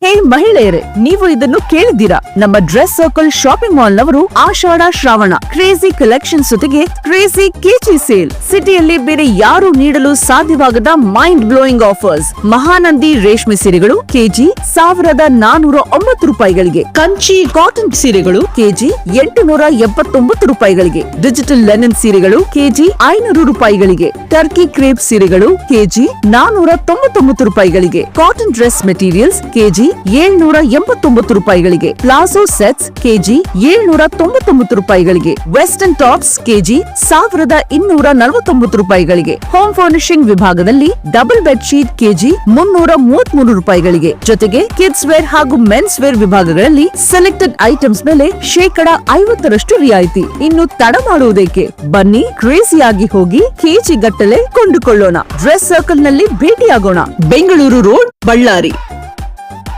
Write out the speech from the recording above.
he ಮಹಿಳೆಯರೇ, ನೀವು ಇದನ್ನು ಕೇಳಿದ್ದೀರಾ? ನಮ್ಮ ಡ್ರೆಸ್ ಸರ್ಕಲ್ ಶಾಪಿಂಗ್ ಮಾಲ್ ನವರು ಆಷಾಢ ಶ್ರಾವಣ, ಕ್ರೇಜಿ ಕಲೆಕ್ಷನ್ ಜೊತೆಗೆ ಕ್ರೇಜಿ ಕೆಜಿ ಸೇಲ್. ಸಿಟಿಯಲ್ಲಿ ಬೇರೆ ಯಾರು ನೀಡಲು ಸಾಧ್ಯವಾಗದ ಮೈಂಡ್ ಬ್ಲೋಯಿಂಗ್ ಆಫರ್ಸ್ ಮಹಾನಂದಿ ರೇಷ್ಮೆ ಸೀರೆಗಳು ಕೆಜಿ ಸಾವಿರದ ನಾನೂರ ಒಂಬತ್ತು ರೂಪಾಯಿಗಳಿಗೆ. ಕಂಚಿ ಕಾಟನ್ ಸೀರೆಗಳು ಕೆಜಿ ಎಂಟುನೂರ ಎಪ್ಪತ್ತೊಂಬತ್ತು ರೂಪಾಯಿಗಳಿಗೆ. ಡಿಜಿಟಲ್ ಲೆನನ್ ಸೀರೆಗಳು ಕೆಜಿ ಐನೂರು ರೂಪಾಯಿಗಳಿಗೆ. ಟರ್ಕಿ ಕ್ರೇಪ್ ಸೀರೆಗಳು ಕೆಜಿ ನಾನೂರ ತೊಂಬತ್ತೊಂಬತ್ತು ರೂಪಾಯಿಗಳಿಗೆ. ಕಾಟನ್ ಡ್ರೆಸ್ ಮೆಟೀರಿಯಲ್ಸ್ ಕೆಜಿ ಏಳ್ನೂರ ಎಂಬತ್ತೊಂಬತ್ತು ರೂಪಾಯಿಗಳಿಗೆ ಪ್ಲಾಜೋ ಸೆಟ್ಸ್ ಕೆಜಿ ಏಳ್ನೂರ ತೊಂಬತ್ತೊಂಬತ್ತು ರೂಪಾಯಿಗಳಿಗೆ ವೆಸ್ಟರ್ನ್ ಟಾಪ್ಸ್ ಕೆಜಿ ಸಾವಿರದ ಇನ್ನೂರ ನಲವತ್ತೊಂಬತ್ತು ರೂಪಾಯಿಗಳಿಗೆ ಹೋಮ್ ಫರ್ನಿಶಿಂಗ್ ವಿಭಾಗದಲ್ಲಿ ಡಬಲ್ ಬೆಡ್ ಶೀಟ್ ಕೆಜಿ ಮುನ್ನೂರ ಮೂವತ್ಮೂರು ರೂಪಾಯಿಗಳಿಗೆ. ಜೊತೆಗೆ ಕಿಡ್ಸ್ ವೇರ್ ಹಾಗೂ ಮೆನ್ಸ್ ವೇರ್ ವಿಭಾಗಗಳಲ್ಲಿ ಸೆಲೆಕ್ಟೆಡ್ ಐಟಮ್ಸ್ ಮೇಲೆ ಶೇಕಡ ಐವತ್ತರಷ್ಟು ರಿಯಾಯಿತಿ. ಇನ್ನು ತಡ ಮಾಡುವುದೇಕೆ? ಬನ್ನಿ, ಕ್ರೇಜಿಯಾಗಿ ಹೋಗಿ ಕೆಜಿ ಗಟ್ಟಲೆ ಕೊಂಡುಕೊಳ್ಳೋಣ. ಡ್ರೆಸ್ ಸರ್ಕಲ್ನಲ್ಲಿ ಭೇಟಿಯಾಗೋಣ. ಬೆಂಗಳೂರು ರೋಡ್, ಬಳ್ಳಾರಿ.